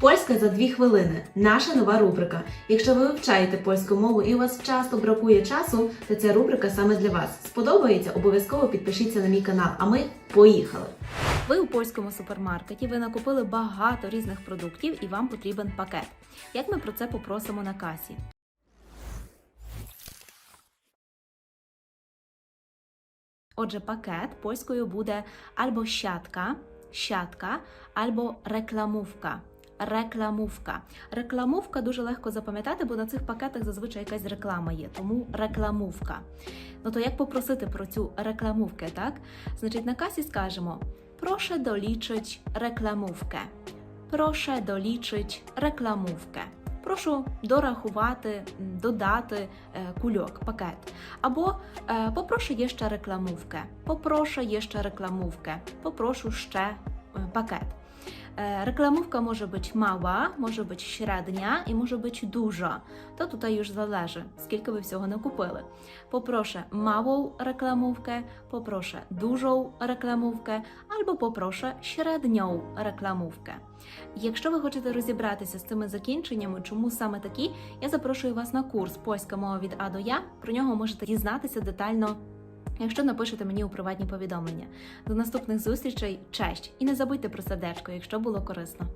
Польська за дві хвилини. Наша нова рубрика. Якщо ви вивчаєте польську мову і у вас часто бракує часу, то ця рубрика саме для вас. Сподобається? Обов'язково підпишіться на мій канал. А ми поїхали! Ви у польському супермаркеті ви накупили багато різних продуктів і вам потрібен пакет. Як ми про це попросимо на касі? Отже, пакет польською буде або щатка, щатка, або рекламówka. Рекламувка. Рекламувка дуже легко запам'ятати, бо на цих пакетах зазвичай якась реклама є, тому рекламувка. Ну то як попросити про цю рекламувkę, так? Значить, на касі скажемо: proszę doliczyć reklamówkę. Proszę doliczyć reklamówkę. Прошу дорахувати, додати е, кульок, пакет. Або е, попрошу є ще рекламувkę. Попрошу є ще рекламувkę. Попрошу ще е, пакет. Е, Reklamówka może być mała, może być średnia і може бути duża. То тут już залежить, скільки ви всього накупили. Попрошу małą reklamówkę, попрошу dużą reklamówkę, або попрошу średnią reklamówkę. Якщо ви хочете розібратися з цими закінченнями, чому саме такі, я запрошую вас на курс Польська мова від А до Я. Про нього можете дізнатися детально. Якщо напишете мені у приватні повідомлення. До наступних зустрічей, честь! І не забудьте про сердечко, якщо було корисно.